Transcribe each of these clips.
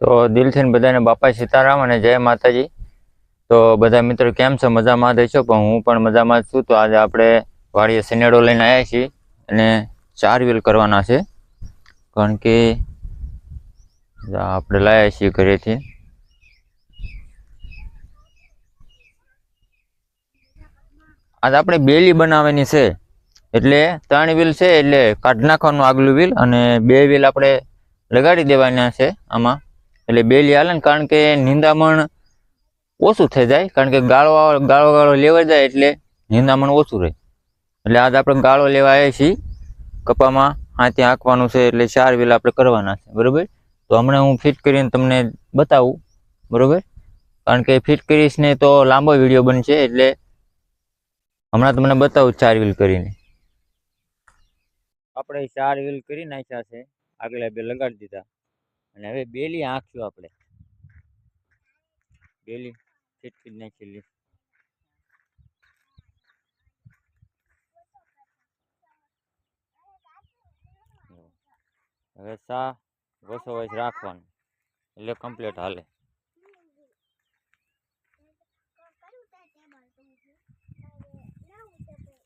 તો દિલથી બધાને બાપા સીતારામ અને જય માતાજી. તો બધા મિત્રો કેમ છો? મજામાં હશો? પણ હું પણ મજામાં છું. તો આજે આપણે વાડીએ સિનેડો લઈને આવ્યા છીએ અને ચાર વ્હીલ કરવાના છે. કારણ કે આપણે લાવ્યા છીએ ઘરેથી. આજે આપણે બેલી બનાવવાની છે. એટલે ત્રણ વ્હીલ છે, એટલે કાઢ નાખવાનું આગલું વ્હીલ અને બે વ્હીલ આપણે લગાડી દેવાના છે આમાં. એટલે બેલી હાલે ને કારણ કે નિંદામણ ઓછું થઈ જાય, કારણ કે ગાળો ગાળો ગાળો લેવા જાય એટલે નિંદામણ ઓછું રહે. એટલે આજ આપણે ગાળો લેવા આવ્યા છીએ, કપામાં હાથે આંકવાનું છે એટલે ચાર વ્હીલ આપણે કરવાના છે, બરોબર? તો હમણાં હું ફિટ કરીને તમને બતાવું, બરોબર? કારણ કે ફિટ કરીશ ને તો લાંબો વીડિયો બનશે એટલે હમણાં તમને બતાવું ચાર વ્હીલ કરીને. આપણે ચાર વ્હીલ કરી નાખ્યા છે, આગલા બે લગાડી દીધા. અને હવે બેલી આંખશું આપણે. બેલી ફિટ નાખેલી હવે સા વસો વસ રાખવાનું. એટલે કમ્પ્લીટ હાલે.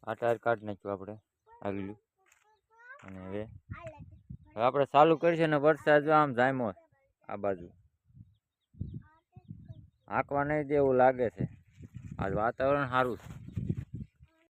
આ ટાયર કાઢી નાખ્યું આપણે. આગલું અને હવે હવે આપણે ચાલુ કરીશું ને વરસાદ આમ જામ્યો આ બાજુ. આંકવા નહીં દે લાગે છે. આજ વાતાવરણ સારું છે.